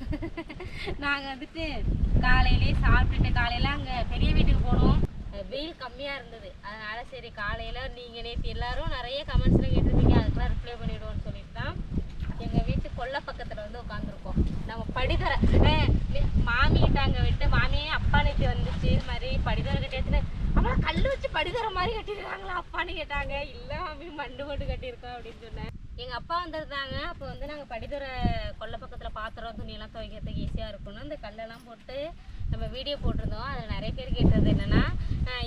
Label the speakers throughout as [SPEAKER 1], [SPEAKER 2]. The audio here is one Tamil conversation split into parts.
[SPEAKER 1] நாங்கள் வந்துட்டு காலையிலே சாப்பிட்டுட்டு காலையில் அங்கே பெரிய வீட்டுக்கு போனோம். வெயில் கம்மியாக இருந்தது. அதனால் சரி காலையில் நீங்கள் நேற்று எல்லாரும் நிறைய கமெண்ட்ஸில் கேட்டிருந்தீங்க அதுக்கெல்லாம் ரிப்ளை பண்ணிவிடுவோம்னு சொல்லிட்டு தான் எங்கள் வீட்டு கொல்லை பக்கத்தில் வந்து உட்காந்துருக்கோம் நம்ம படிதர மாமிகிட்ட அங்கே விட்டு மாமியே அப்பா நேற்று வந்துச்சு இது மாதிரி படித்தர கட்டியாச்சுன்னு அப்புறம் கல் வச்சு படிதர மாதிரி கட்டியிருக்காங்களா அப்பான்னு கேட்டாங்க. இல்லை மாமி மண்டு மண்டு கட்டியிருக்கோம் அப்படின்னு சொன்னேன். எங்கள் அப்பா வந்திருந்தாங்க. அப்போ வந்து நாங்கள் படித்துற கொல்லை பக்கத்தில் பாத்திரம் துணியெல்லாம் துவைக்கிறதுக்கு ஈஸியாக இருக்கணும். இந்த கல்லெல்லாம் போட்டு நம்ம வீடியோ போட்டிருந்தோம். அதில் நிறைய பேர் கேட்டது என்னென்னா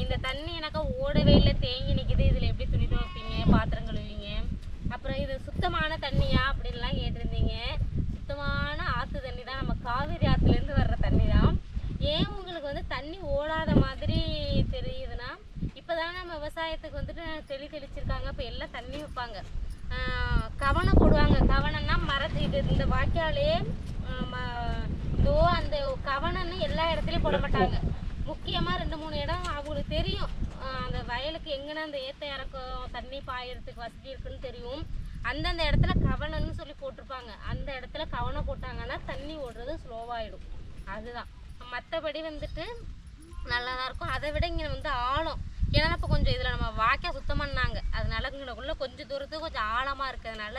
[SPEAKER 1] இந்த தண்ணி எனக்கா ஓடவே இல்லை. தேங்கி நிற்கிது இதில் எப்படி துணி துவைப்பீங்க? பாத்திரம் கழுவிங்க அப்புறம் இது சுத்தமான தண்ணியா? அப்படின்லாம் கேட்டிருந்தீங்க. சுத்தமான ஆற்று தண்ணி தான் நம்ம காவிரி ஆற்றுலேருந்து வர்ற தண்ணி தான் ஏன் உங்களுக்கு வந்து தண்ணி ஓடாத மாதிரி தெரியுதுன்னா இப்போ தானே நம்ம விவசாயத்துக்கு வந்துட்டு தெளி தெளிச்சிருக்காங்க இப்போ எல்லாம் தண்ணி வைப்பாங்க. கவனம் போடுவாங்க. கவனம்னா மரத்து இது இந்த வாய்க்காலே இதோ அந்த கவனம்னு எல்லா இடத்துலையும் போட மாட்டாங்க. முக்கியமாக ரெண்டு மூணு இடம் அவங்களுக்கு தெரியும். அந்த வயலுக்கு எங்கன்னா அந்த ஏத்த இறக்கம் தண்ணி பாயறதுக்கு வசதி இருக்குன்னு தெரியும். அந்தந்த இடத்துல கவனம்னு சொல்லி போட்டிருப்பாங்க. அந்த இடத்துல கவனம் போட்டாங்கன்னா தண்ணி ஓடுறது ஸ்லோவாகிடும் அதுதான். மற்றபடி வந்துட்டு நல்லா தான் இருக்கும். அதை விட இங்கே வந்து ஆழம். ஏன்னா இப்போ கொஞ்சம் இதில் நம்ம வாய்க்கால் சுத்தம் பண்ணாங்க. அதனால உங்களுக்குள்ளே கொஞ்சம் தூரத்துக்கு கொஞ்சம் ஆழமாக இருக்கிறதுனால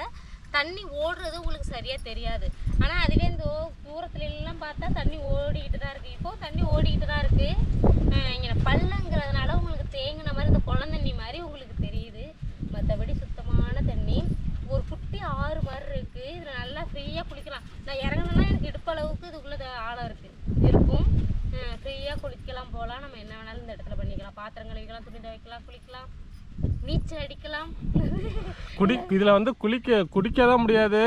[SPEAKER 1] தண்ணி ஓடுறது உங்களுக்கு சரியாக தெரியாது. ஆனால் அதுவே இந்த தூரத்துல எல்லாம் பார்த்தா தண்ணி ஓடிக்கிட்டு தான் இருக்குது இப்போது தண்ணி ஓடிக்கிட்டு தான் இருக்குது இங்கே பள்ளங்கிறதுனால உங்களுக்கு தேங்கின மாதிரி இந்த குளந்தண்ணி மாதிரி உங்களுக்கு தெரியுது மற்றபடி சுத்தமான தண்ணி ஒரு குட்டி ஆறு மாதிரி இருக்குது இதில் நல்லா ஃப்ரீயாக குளிக்கலாம் நான் இறங்கணும்னா எனக்கு இடுப்பளவுக்கு இதுக்குள்ளே ஆழம் இருக்குது இருக்கும் ஃப்ரீயாக குளிக்கலாம் போகலாம் நம்ம என்ன வேணாலும் இந்த இடத்துல பண்ணிக்கலாம் பாத்திரம் கழுவிக்கலாம் துணி துவைக்கலாம் குளிக்கலாம் நீச்சல் அடிக்கலாம்
[SPEAKER 2] குடி இதில் வந்து குளிக்க குடிக்க தான் முடியாது.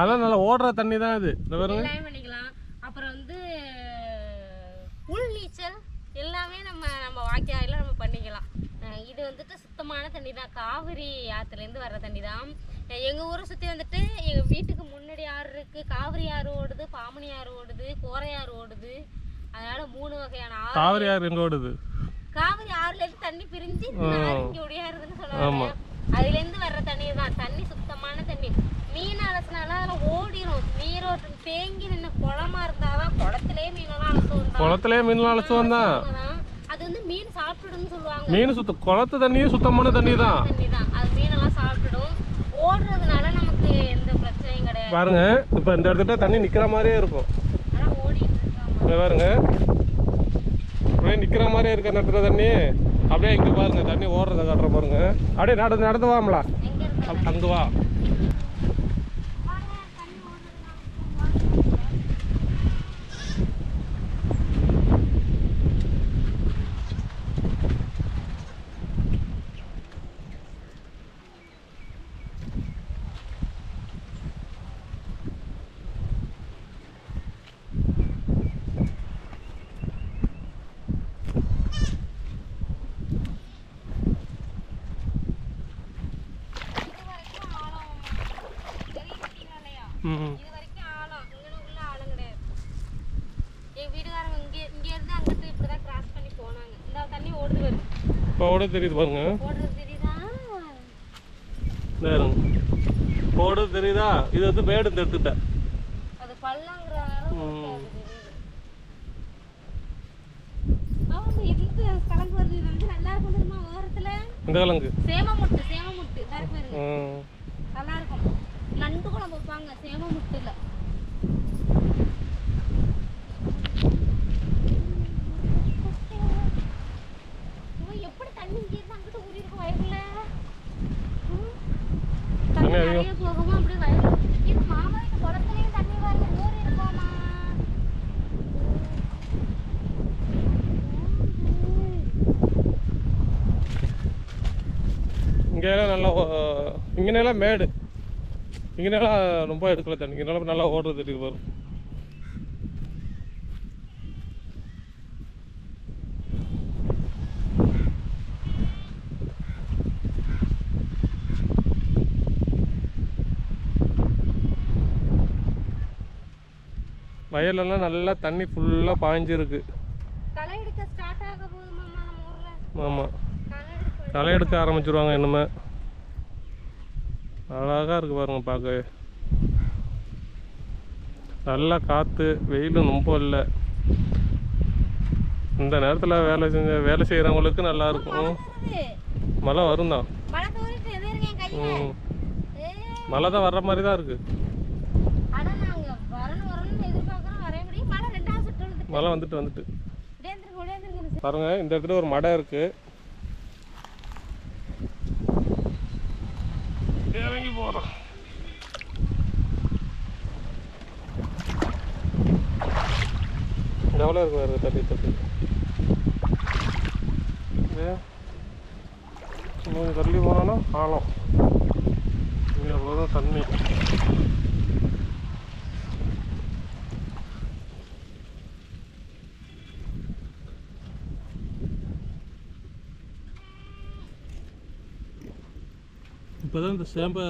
[SPEAKER 2] அதான் நல்லா ஓடுற தண்ணி தான் இது இந்த பாருங்க.
[SPEAKER 1] அப்புறம் வந்து உள் நீச்சல் எல்லாமே நம்ம நம்ம வாய்க்காயில நம்ம பண்ணிக்கலாம். இது வந்துட்டு சுத்தமான தண்ணி தான் காவிரி ஆற்றுலேருந்து வர்ற தண்ணி தான் எங்கள் ஊரை சுற்றி வந்துட்டு எங்கள் வீட்டுக்கு முன்னாடி ஆறு இருக்குது காவிரி ஆறு ஓடுது பாமணி ஆறு ஓடுது கோரையாறு ஓடுது. அதனால மூணு வகையான ஆறு
[SPEAKER 2] காவிரி ஆறு எங்கே ஓடுது?
[SPEAKER 1] காவிரி ஆறுல இருந்து தண்ணி பிரிஞ்சு இங்க ஒடியாருதுன்னு சொல்லுவாங்க. அதுல இருந்து வர்ற தண்ணி தான். தண்ணி சுத்தமான தண்ணி. மீன் அலசினால அதுல ஓடிரும். நீரோட்டம் தேங்கி நின்று குளமா இருந்தாதான் குளத்திலே மீனெல்லாம் அலசு வந்தா
[SPEAKER 2] குளத்துலேயே மீன்லாம் அழைச்சி வந்தான்
[SPEAKER 1] அது வந்து மீன் சாப்பிட்டுடுன்னு சொல்லுவாங்க.
[SPEAKER 2] மீன் சுத்த குளத்து தண்ணியும் சுத்தமான தண்ணி தான்.
[SPEAKER 1] தண்ணி தான். அது மீனெல்லாம் சாப்பிட்டுடும் ஓடுறதுனால நமக்கு எந்த பிரச்சனையும் கிடையாது.
[SPEAKER 2] பாருங்க இப்போ இந்த இடத்துல தண்ணி நிற்கிற மாதிரியே இருக்கும். பாருங்க. அப்படியே நிற்கிற மாதிரியே இருக்கு இடத்துல தண்ணி. அப்படியே இங்கே பாருங்க தண்ணி ஓடுறத காட்டுற பாருங்க. அப்படியே நடந்து நடந்து வாமலா. அங்கே வா
[SPEAKER 1] பாருங்க, தண்ணி ஓடுறது இது வரைக்கும் ஆழம் தெரியுதுங்களா இல்லையா
[SPEAKER 2] ம்
[SPEAKER 1] இது வரைக்கும் ஆழம் இங்கனுக்குள்ள ஆழம் கிடையாது என் வீடுகாரங்க இங்கே இங்க இருந்து அங்கிட்டு இப்படிதான் கிராஸ் பண்ணி போனாங்க இந்த தண்ணி ஓடுது வருது
[SPEAKER 2] இப்போ ஓட தெரியுது பாருங்க. நேரம். ஓடுது தெரியுதா? இது வந்து மேடு
[SPEAKER 1] ஓரத்துல
[SPEAKER 2] இந்த கிழங்கு
[SPEAKER 1] சேமமுட்டு சேமமுட்டு நல்லா இருக்கும் நண்டு குழம்பு வைப்பாங்க சேமமுட்டுல
[SPEAKER 2] இங்கெல்லாம் நல்லா இங்கேலாம் மேடு. இங்கேலாம் ரொம்ப எடுக்கல தண்ணி. இங்கே நல்லா ஓடுறது இருக்கு வரும் வயலெல்லாம் நல்லா தண்ணி ஃபுல்லாக பாய்ஞ்சிருக்கு. ஆமாம்
[SPEAKER 1] களை எடுக்க
[SPEAKER 2] ஆரம்பிச்சிருவாங்க இனிமே அழகாக இருக்கு பாருங்க பார்க்க நல்லா காற்று வெயிலும் ரொம்ப இல்லை. இந்த நேரத்தில் வேலை செஞ்ச வேலை செய்கிறவங்களுக்கு நல்லா இருக்கும்.
[SPEAKER 1] வருது.
[SPEAKER 2] மழை வரும் தான்
[SPEAKER 1] மழை
[SPEAKER 2] தான் வர்ற மாதிரி தான் இருக்குது
[SPEAKER 1] மழை
[SPEAKER 2] வந்துட்டு வந்துட்டு. பாருங்க இந்த இடத்துல ஒரு மடை இருக்கு. இறங்கி போறோம் எவ்வளோ இருக்கு வேறு தண்ணி இது இன்னும் தள்ளி போனோன்னா ஆழம் இங்கே அவ்வளோதான் தண்ணி இப்போ தான் இந்த சேம்பை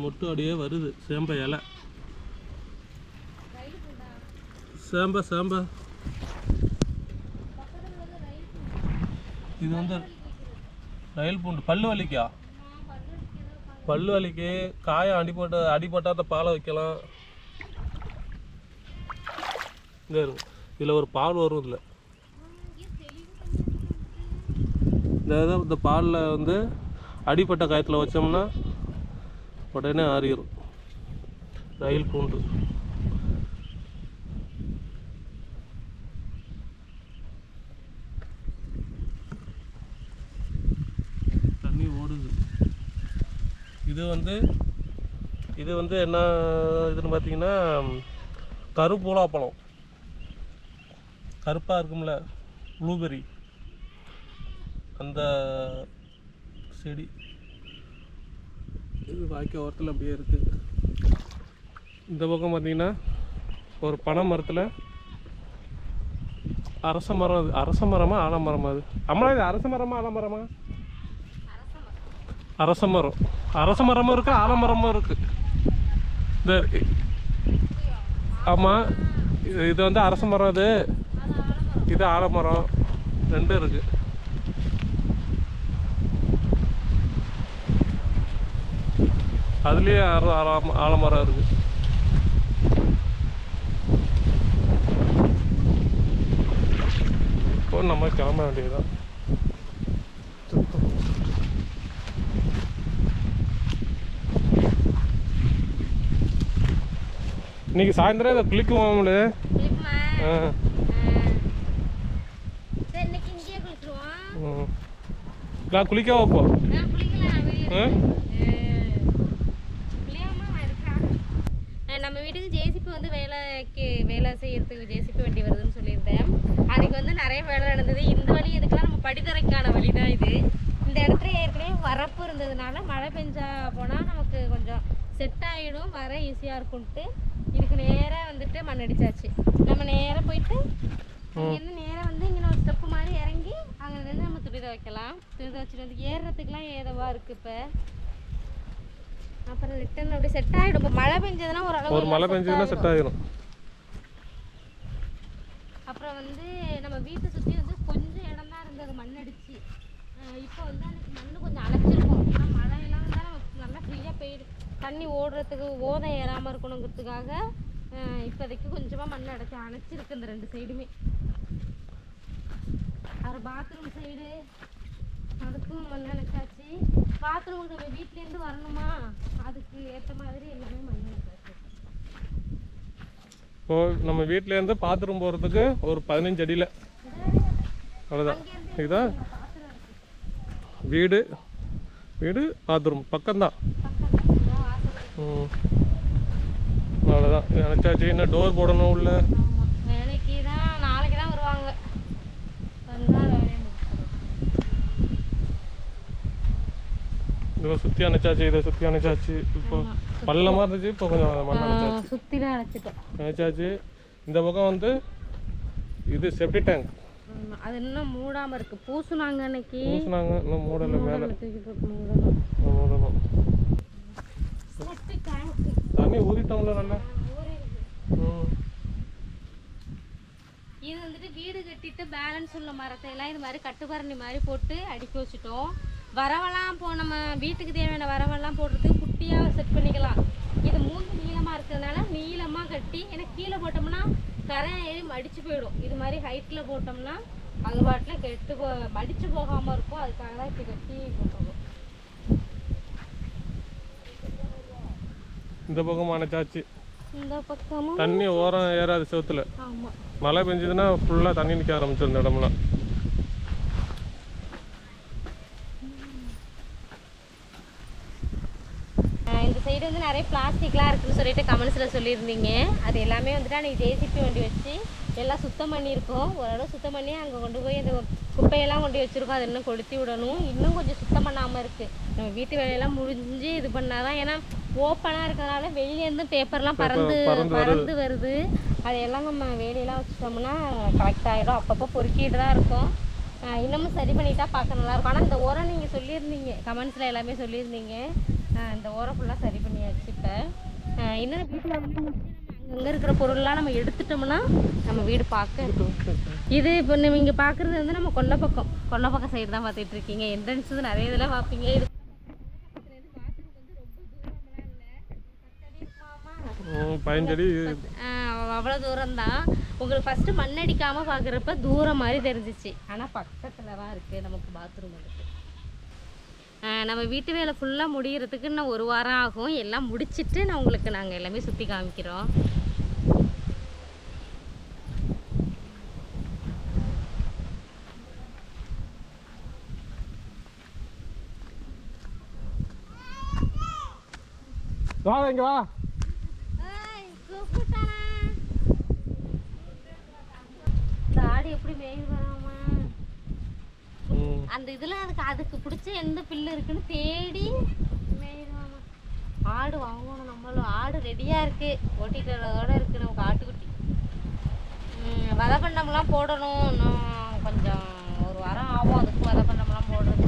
[SPEAKER 2] மொட்டு அப்படியே வருது சேம்பை இலை. சேம்பை சேம்பை. இது வந்து ரயில் பூண்டு பல்லு வலிக்கா? பல்லு வலிக்கு காயம் அடிபட்ட அடிபட்டாத பாலை வைக்கலாம். இந்த இதில் ஒரு பால் வரும் இதில். இந்த இந்த பாலில் வந்து அடிப்பட்ட காயத்தில் வச்சோம்னா உடனே ஆறிடும் ரயில் பூண்டு. தண்ணி ஓடுது. இது வந்து இது வந்து என்ன இதுன்னு பார்த்தீங்கன்னா கருப்பூலா பழம். கருப்பாக இருக்கும்ல ப்ளூபெரி அந்த செடி. இது வாய்க்கால் ஓரத்தில் அப்படியே இருக்குது இந்த பக்கம் பார்த்தீங்கன்னா ஒரு பனை மரத்தில் அரச மரம் அது. அரச மரமா ஆலமரமா அது? அம்மா இது அரச மரமா ஆலமரமா அரச மரம். அரச மரமும் இருக்குது ஆலமரமும் இருக்குது இந்த ஆமாம் இது இது வந்து அரச மரம் இது இது ஆலமரம் ரெண்டும் இருக்குது அதுலேயே ஆலமரம் இருக்கு. இப்போ நம்ம கிளம்ப வேண்டியதுதான். இன்னைக்கு சாயந்தரம் இதை குளிக்குவோம்ல? ஆ. நான் குளிக்க வைப்போ
[SPEAKER 1] நான் குளிக்கலாம் வெளியே
[SPEAKER 2] ஆ
[SPEAKER 1] நம்ம வீட்டுக்கு ஜேசிபி வந்து வேலைக்கு வேலை செய்யறதுக்கு ஜேசிபி வண்டி வருதுன்னு சொல்லியிருந்தேன். அன்னைக்கு வந்து நிறைய வேலை நடந்தது. இந்த வழி எதுக்கெல்லாம் நம்ம படித்துறைக்கான வழி தான் இது? இந்த இடத்துல ஏற்கனவே வரப்பு இருந்ததுனால மழை பெஞ்சா போனால் நமக்கு கொஞ்சம் செட் ஆகிடும் வர ஈஸியாக இருக்கும்ட்டு இதுக்கு நேராக வந்துட்டு மண் அடிச்சாச்சு. நம்ம நேராக போயிட்டு இங்கேருந்து நேராக வந்து இங்கே ஒரு ஸ்டெப்பு மாதிரி இறங்கி அங்கே நின்று நம்ம துணி துவைக்கலாம் துணி துவைச்சிட்டு வந்து ஏறுறதுக்குலாம் ஏதவா இருக்குது இப்போ? அப்புறம் ரிட்டர்ன் அப்படியே செட் ஆகிடும் இப்போ மழை பெஞ்சதுன்னா ஓரளவு
[SPEAKER 2] ஒரு மழை பெஞ்சதுன்னா செட் ஆகிரும்
[SPEAKER 1] அப்புறம் வந்து நம்ம வீட்டை சுற்றி வந்து கொஞ்சம் இடம் தான் இருந்தது மண் அடிச்சு. இப்போ வந்து அதுக்கு மண் கொஞ்சம் அழைச்சிருக்கும் ஆனால் மழையெல்லாம் வந்தால் நமக்கு நல்லா ஃப்ரீயாக போயிடு தண்ணி ஓடுறதுக்கு ஓதை ஏறாமல் இருக்கணுங்கிறதுக்காக இப்போதைக்கு கொஞ்சமாக மண் அடைச்சி அணைச்சிருக்கு இந்த ரெண்டு சைடுமே அப்புறம் பாத்ரூம் சைடு அதுக்கும் மண் அணைச்சாச்சு பாத்ரூமுக்கு நம்ம வீட்லேருந்து வரணுமா? அதுக்கு ஏற்ற மாதிரி எல்லாமே மண் அணைச்சாச்சு
[SPEAKER 2] இப்போ நம்ம வீட்டிலேருந்து பாத்ரூம் போகிறதுக்கு ஒரு பதினஞ்சு அடியில். அவ்வளோதான் இதுதான் வீடு வீடு பாத்ரூம். பக்கம்தான். ம். அவ்வளோதான் நினச்சாச்சு. இன்னும் டோர் போடணும் உள்ள
[SPEAKER 1] ஆமா. வேலைக்கு தான் நாளைக்கு தான் வருவாங்க வந்தா வேலையை முடிச்சிடுவோம்
[SPEAKER 2] இதை சுற்றி அணைச்சாச்சு இதை சுற்றி அணைச்சாச்சு. இப்போ பள்ளமாக இருந்துச்சு இப்போ கொஞ்சம் மண் அணைச்சாச்சு. அணைச்சாச்சு. இந்த பக்கம் வந்து இது செப்டி டேங்க்.
[SPEAKER 1] அது இன்னும் மூடாம இருக்கு. பூசுனாங்க அன்னைக்கு.
[SPEAKER 2] பூசினாங்க இன்னும் மூடலை மேலே.
[SPEAKER 1] தூக்கி போட்டு மூடணும்.
[SPEAKER 2] மூடணும். தண்ணி ஊறிட்டோம்ல நல்லா.
[SPEAKER 1] இது வந்துட்டு வீடு கட்டிட்டு பேலன்ஸ் உள்ள மரத்தை எல்லாம் இது மாதிரி கட்டுப்பரணி மாதிரி போட்டு அடுக்கி வச்சுட்டோம். வரவெல்லாம் போ நம்ம வீட்டுக்கு தேவையான வரவெல்லாம் போடுறதுக்கு குட்டியாக செட் பண்ணிக்கலாம். இது மூணு நீளமாக இருக்கிறதுனால நீளமாக கட்டி ஏன்னா கீழே போட்டோம்னா கரை ஏறி மடிச்சு போயிடும். இது மாதிரி ஹைட்டில் போட்டோம்னா அது பாட்டில் கெட்டு போ மடிச்சு போகாமல் இருக்கும். அதுக்காக தான் இப்படி கட்டி போட்டுருக்கோம்
[SPEAKER 2] இந்த பக்கம் அணைச்சாச்சு.
[SPEAKER 1] இந்த பக்கமும்
[SPEAKER 2] தண்ணி ஓரம் ஏறாது செவுத்துல. மழை பெஞ்சதுன்னா ஃபுல்லாக தண்ணி நிற்க ஆரம்பிச்சிடும் இந்த இடம்லாம்
[SPEAKER 1] ஆஹ் இந்த சைடு வந்து நிறைய பிளாஸ்டிக்லாம் இருக்குன்னு சொல்லிட்டு கமெண்ட்ஸில் சொல்லியிருந்தீங்க. அது எல்லாமே வந்துட்டு அன்றைக்கி ஜேசிபி வண்டி வச்சு எல்லாம் சுத்தம் பண்ணியிருக்கோம். ஓரளவு சுத்தம் பண்ணி அங்கே கொண்டு போய் அந்த குப்பையெல்லாம் கொண்டு வச்சுருக்கோம். அதை இன்னும் கொளுத்தி விடணும். இன்னும் கொஞ்சம் சுத்தம் பண்ணாமல் இருக்குது நம்ம வீட்டு வேலையெல்லாம் முடிஞ்சு இது பண்ணாதான் ஏன்னா ஓப்பனாக இருக்கிறதுனால வெளியிலேருந்து பேப்பர்லாம் பறந்து
[SPEAKER 2] பறந்து
[SPEAKER 1] வருது. அதையெல்லாம் நம்ம வேலையெல்லாம் வச்சுட்டோம்னா கரெக்ட் ஆகிடும் அப்பப்போ பொறுக்கிட்டு தான் இருக்கும். இன்னமும் சரி பண்ணிட்டா பார்க்க நல்லா இருக்கும். ஆனால் இந்த உரம் நீங்கள் சொல்லியிருந்தீங்க. கமெண்ட்ஸில் எல்லாமே சொல்லியிருந்தீங்க. இந்த உரம் ஃபுல்லாக சரி பண்ணியாச்சு இப்போ இன்னும் வீட்டில் வந்து அங்கங்கே இருக்கிற பொருள்லாம் நம்ம எடுத்துட்டோம்னா நம்ம வீடு பார்க்க இது இப்போ நீங்கள் இங்கே பார்க்குறது வந்து நம்ம கொல்லை பக்கம். கொல்லை பக்கம் சைடு தான் பார்த்துட்டு இருக்கீங்க. என்ட்ரன்ஸ் நிறைய இதெல்லாம் பார்ப்பீங்க. இது அவ்வளோ தூரம் தான் உங்களுக்கு ஃபஸ்ட்டு மண் அடிக்காமல் பார்க்குறப்ப தூரம் மாதிரி தெரிஞ்சிச்சு. ஆனால் பக்கத்தில் தான் இருக்குது நமக்கு பாத்ரூம் இருக்குது நம்ம வீட்டு வேலை ஃபுல்லாக முடிகிறதுக்கு இன்னும் ஒரு வாரம் ஆகும். எல்லாம் முடிச்சிட்டு நான் உங்களுக்கு நாங்கள் எல்லாமே சுற்றி காமிக்கிறோம்.
[SPEAKER 2] வா. இங்க
[SPEAKER 1] எப்படி மேய்து. அந்த இதில் அதுக்கு அதுக்கு பிடிச்ச எந்த பில்லு இருக்குன்னு தேடி ஆடு வாங்கணும் நம்மளும். ஆடு ரெடியாக இருக்கு. ஓட்டிகிட்டோட இருக்கு. நமக்கு ஆட்டுக்குட்டி வதை பண்ணம்லாம் போடணும். இன்னும் கொஞ்சம் ஒரு வாரம் ஆகும் அதுக்கு வதை பண்ணம்லாம் போடுறது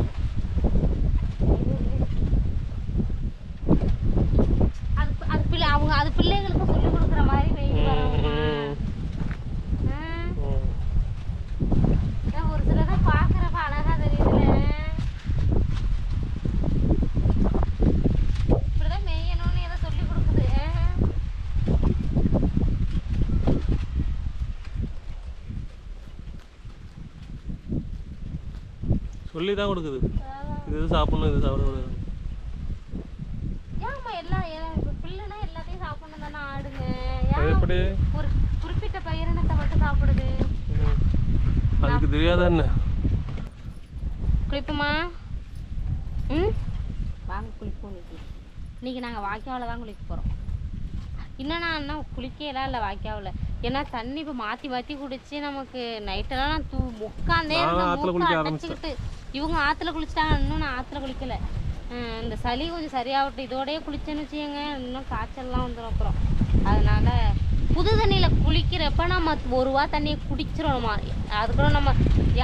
[SPEAKER 1] அது அது பிள்ளை அவங்க அது பிள்ளைகளுக்கு சொல்லிக் கொடுக்குற மாதிரி மேய்க்கு வராமா
[SPEAKER 2] ம்.
[SPEAKER 1] ஆ
[SPEAKER 2] ம்.
[SPEAKER 1] ஏன் ஒரு சிலதை பார்க்குறப்ப அழகா தெரியுதுல இப்படிதான் மேயணும்னு ஏதோ சொல்லி கொடுக்குது
[SPEAKER 2] சொல்லி தான் கொடுக்குது. இது இது சாப்பிடணும் இது சாப்பிடக்கூடாது. அதுக்கு தெரியாதா என்ன?
[SPEAKER 1] குளிப்போமா? ம்? வாங்க குளிப்போம் இன்னைக்கு. நாங்கள் வாய்க்காவில் தான் குளிக்க போகிறோம் இன்னும் நான் இன்னும் குளிக்கலாம் இல்லை வாய்க்காவில் ஏன்னா தண்ணி இப்போ மாற்றி மாற்றி குடிச்சு நமக்கு நைட்டெல்லாம் நான் தூ உட்காந்தே இருந்தேன் மூக்கை அடைச்சிக்கிட்டு இவங்க ஆற்றுல குளிச்சிட்டாங்க இன்னும் நான் ஆற்றுல குளிக்கலை. இந்த சளி கொஞ்சம் சரியாகட்டும். இதோடயே குளிச்சேன்னு வச்சுக்கோங்க இன்னும் காய்ச்சல்லாம் வந்துடும் அப்புறம். அதனால் புது தண்ணியில் குளிக்கிறப்ப நம்ம ஒரு வா தண்ணியை குடிச்சிடணுமா அதுக்கூட நம்ம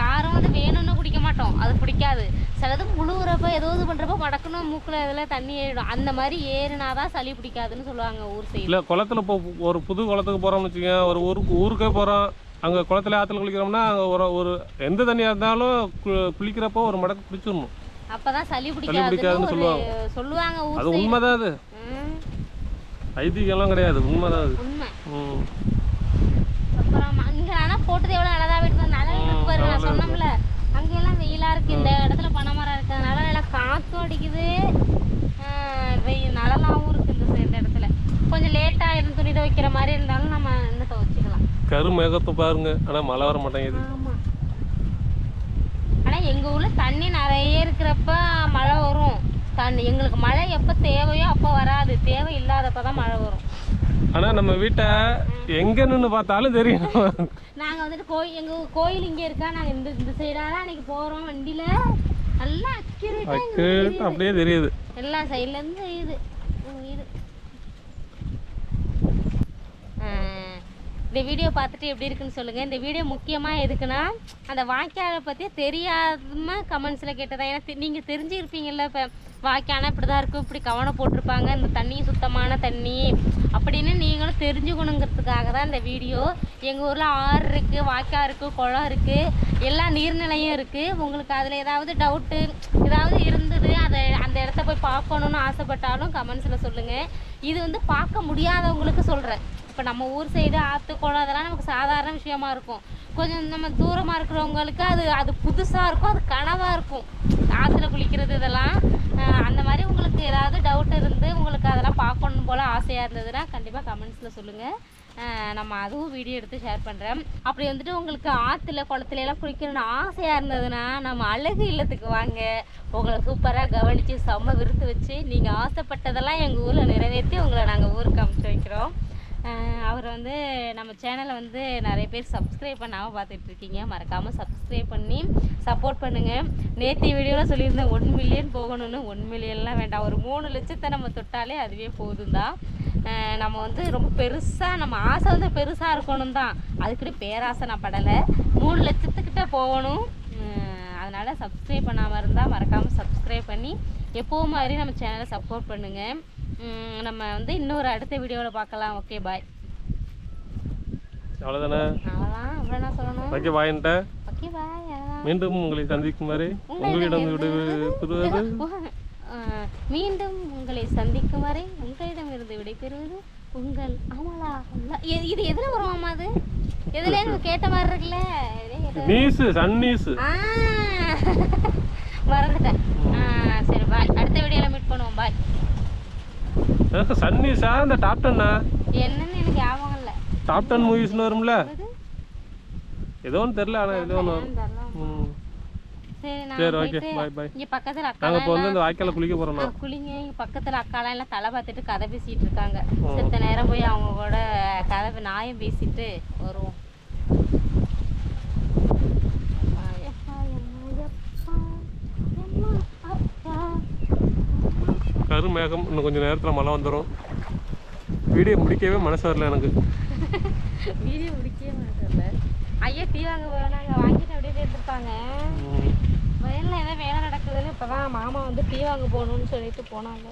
[SPEAKER 1] யாரும் அது வேணும்னு குடிக்க மாட்டோம். அது பிடிக்காது சிலது முழுகிறப்ப ஏதோ இது பண்ணுறப்ப மடக்குன்னு மூக்கில் இதில் தண்ணி ஏறிடும். அந்த மாதிரி ஏறினாதான் சளி பிடிக்காதுன்னு சொல்லுவாங்க ஊர் சைடு.
[SPEAKER 2] இல்லை குளத்துல இப்போ ஒரு புது குளத்துக்கு போகிறோம்னு வச்சுக்கோங்க ஒரு ஊருக்கு ஊருக்கே போகிறோம் அங்கே குளத்துல ஆற்றுல குளிக்கிறோம்னா ஒரு ஒரு எந்த தண்ணியாக இருந்தாலும் குளிக்கிறப்போ ஒரு மடக்கு குடிச்சிடணும்.
[SPEAKER 1] அப்பதான் சளி
[SPEAKER 2] பிடிக்காதுன்னு சொல்லுவாங்க.
[SPEAKER 1] சொல்லுவாங்க
[SPEAKER 2] அது உண்மைதான் அது. ஐதீகம்லாம் கிடையாது உண்மைதான் அது.
[SPEAKER 1] அப்புறம் அங்க ஆனா போட்டது எவ்வளவு நல்லதா இருக்கு நிழல் இருக்கு பாரு நான் சொன்னோம்ல அங்கெல்லாம் வெயிலா இருக்கு இந்த இடத்துல பனைமரம் இருக்கிறதுனால நல்லா காத்தும் அடிக்குது. வெயில் நலலாவும் இருக்கு இந்த இடத்துல. கொஞ்சம் லேட்டா இருந்து துணி துவைக்கிற மாதிரி இருந்தாலும் துவைச்சிக்கலாம்
[SPEAKER 2] கரு மேகத்தை பாருங்க. ஆனால் மழை வர மாட்டேங்குது.
[SPEAKER 1] ஆனா எங்க ஊர்ல தண்ணி நிறைய இருக்கிறப்ப மழை வரும். தண்ணி எங்களுக்கு மழை எப்ப தேவையோ அப்ப வராது. தேவை இல்லாதப்ப தான் மழை வரும்.
[SPEAKER 2] ஆனால் நம்ம வீட்டை எங்கே நின்று பார்த்தாலும் தெரியும்.
[SPEAKER 1] நாங்க வந்துட்டு கோயில் எங்க கோயில் இங்க இருக்கா? நாங்க இந்த இந்த சைடால அன்னைக்கு போறோம் வண்டியில. நல்லா அக்யூரேட்டா
[SPEAKER 2] அப்படியே தெரியுது.
[SPEAKER 1] எல்லா சைடுல இருந்து இது இந்த வீடியோ பார்த்துட்டு எப்படி இருக்குன்னு சொல்லுங்கள் இந்த வீடியோ முக்கியமாக எதுக்குன்னா அந்த வாய்க்காலை பற்றி தெரியாம கமெண்ட்ஸில் கேட்டதா. ஏன்னா தெ- நீங்க இப்போ இப்ப வாய்க்கானா இப்படி தான் இருக்கும் இப்படி கவனம் போட்டிருப்பாங்க. இந்த தண்ணி சுத்தமான தண்ணி அப்படின்னு நீங்களும் தெரிஞ்சுக்கணுங்கிறதுக்காக தான் இந்த வீடியோ. எங்கள் ஊரில் ஆறு இருக்குது வாய்க்கா இருக்குது குளம் இருக்குது எல்லா நீர்நிலையும் இருக்குது உங்களுக்கு அதில் ஏதாவது டவுட்டு ஏதாவது இருந்தது அதை அந்த இடத்த போய் பார்க்கணுன்னு ஆசைப்பட்டாலும் கமெண்ட்ஸில் சொல்லுங்கள் இது வந்து பார்க்க முடியாதவங்களுக்கு சொல்கிறேன் இப்போ நம்ம ஊர் சைடு ஆற்று குளம் அதெல்லாம் நமக்கு சாதாரண விஷயமா இருக்கும். கொஞ்சம் நம்ம தூரமாக இருக்கிறவங்களுக்கு அது அது புதுசாக இருக்கும் அது கனவாக இருக்கும். ஆற்றுல குளிக்கிறது இதெல்லாம். அந்த மாதிரி உங்களுக்கு ஏதாவது டவுட் இருந்து உங்களுக்கு அதெல்லாம் பார்க்கணும் போல் ஆசையாக இருந்ததுன்னா கண்டிப்பாக கமெண்ட்ஸில் சொல்லுங்கள் நம்ம அதுவும் வீடியோ எடுத்து ஷேர் பண்ணுறேன் அப்படி வந்துட்டு உங்களுக்கு ஆற்றுல குளத்துல எல்லாம் குளிக்கணும்னு ஆசையாக இருந்ததுன்னா நம்ம அழகு இல்லத்துக்கு வாங்க. உங்களை சூப்பராக கவனித்து செம்ம விருத்து வச்சு நீங்கள் ஆசைப்பட்டதெல்லாம் எங்கள் ஊரில் நிறைவேற்றி உங்களை நாங்கள் ஊருக்கு அமுச்சு வைக்கிறோம். அவர் வந்து நம்ம சேனலை வந்து நிறைய பேர் சப்ஸ்கிரைப் பண்ணாமல் பார்த்துட்ருக்கீங்க. மறக்காமல் சப்ஸ்கிரைப் பண்ணி சப்போர்ட் பண்ணுங்கள் நேற்று வீடியோவில் சொல்லியிருந்தேன் ஒன் மில்லியன் போகணும்னு. ஒன் மில்லியன்லாம் வேண்டாம். ஒரு மூணு லட்சத்தை நம்ம தொட்டாலே அதுவே போதும் தான் நம்ம வந்து ரொம்ப பெருசாக நம்ம ஆசை வந்து பெருசாக இருக்கணும் தான். அதுக்கிட்ட பேராசை நான் படலை மூணு லட்சத்துக்கிட்ட போகணும். அதனால் சப்ஸ்கிரைப் பண்ணாமல் இருந்தால் மறக்காமல் சப்ஸ்கிரைப் பண்ணி எப்போவும் மாதிரி நம்ம சேனலை சப்போர்ட் பண்ணுங்கள் நம்ம வந்து இன்னொரு அடுத்த வீடியோவில் பார்க்கலாம். ஓகே பாய்
[SPEAKER 2] அவ்வளோதானே
[SPEAKER 1] அவ்வளோதான் அவ்வளோ என்ன சொல்லணும்?
[SPEAKER 2] ஓகே வாயின்ட்ட
[SPEAKER 1] ஓகே பாய் அவ்வளோதான்
[SPEAKER 2] மீண்டும் உங்களை சந்திக்கும் வரை உங்களிடம் விடு பெறுவது
[SPEAKER 1] அஹ் மீண்டும் உங்களை சந்திக்கும் வரை உங்களிடமிருந்து விடைபெறுவது உங்கள். இ- இது எதுல வரும் மாமா அது? எதுல கேட்ட மாதிரி இருக்குல்ல.
[SPEAKER 2] நீஸு சன் நீஸு
[SPEAKER 1] மறந்துட்டேன். சரி பாய் அடுத்த வீடியோல மீட் பண்ணுவோம். பாய்
[SPEAKER 2] சன் நீஸா இந்த டாப் டென்னா
[SPEAKER 1] என்னன்னு எனக்கு ஞாபகம் இல்லை.
[SPEAKER 2] டாப் டென் மூவிஸ்னு வரும்ல? ஏதோ ஒன்று தெரில ஆனால் ஏதோ ஒன்று வரும்.
[SPEAKER 1] சரி
[SPEAKER 2] ஓகே பாய் பாய்
[SPEAKER 1] இங்க பக்கத்துல அக்கா
[SPEAKER 2] நாங்கள் இப்போ வந்து இந்த வாய்க்கால குளிக்க போகிறோம்
[SPEAKER 1] குளிங்க. இங்க பக்கத்துல அக்காலாம் எல்லாம் தலை பார்த்துட்டு கதை பேசிட்டு இருக்காங்க. செத்த நேரம் போய் அவங்க கூட கதை நாயம் பேசிட்டு வருவோம்.
[SPEAKER 2] கருமேகம் இன்னும் கொஞ்சம் நேரத்தில் மழை வந்துடும் வீடியோ முடிக்கவே மனசு வரல எனக்கு.
[SPEAKER 1] வீடியோ முடிக்கவே மாட்டேன்ல ஐயா டீ வாங்க போனாங்க வாங்கிட்டு அப்படியே
[SPEAKER 2] ம்.
[SPEAKER 1] வயல்ல ஏதோ வேலை நடக்குதுன்னு இப்பதான் மாமா வந்து டீ வாங்க போகணும்னு சொல்லிட்டு போனாங்க.